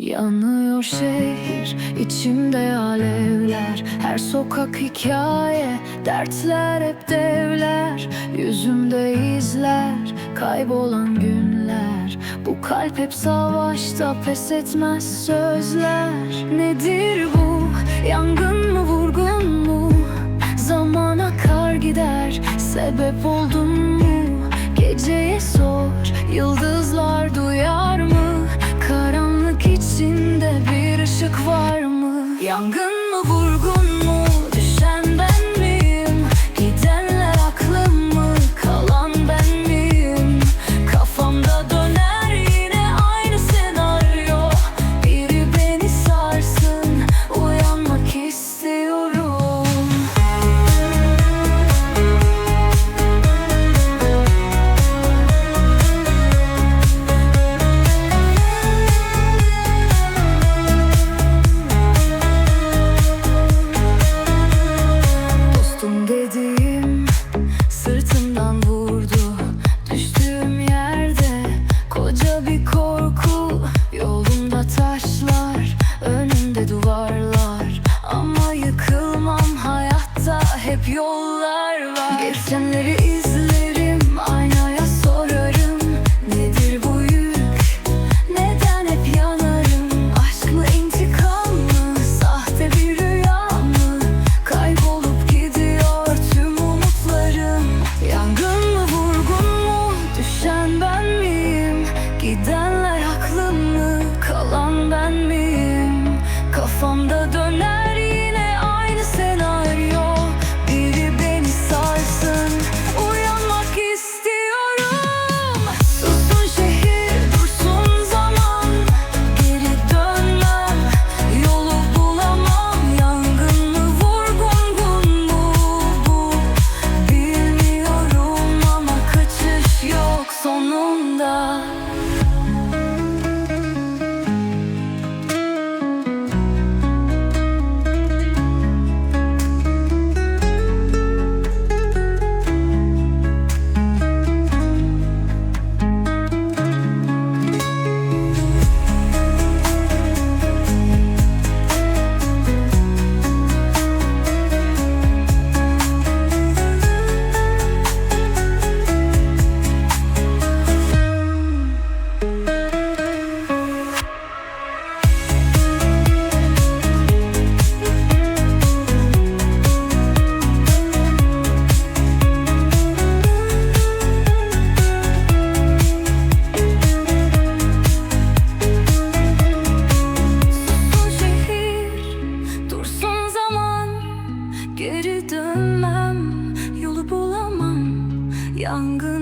Yanıyor şehir, içimde alevler. Her sokak hikaye, dertler hep devler. Yüzümde izler, kaybolan günler. Bu kalp hep savaşta, pes etmez sözler. Nedir bu, yangın mı, vurgun mu? Zaman akar gider, sebep oldun mu? 想根么？不。yollar var. Geçenleri iz 两个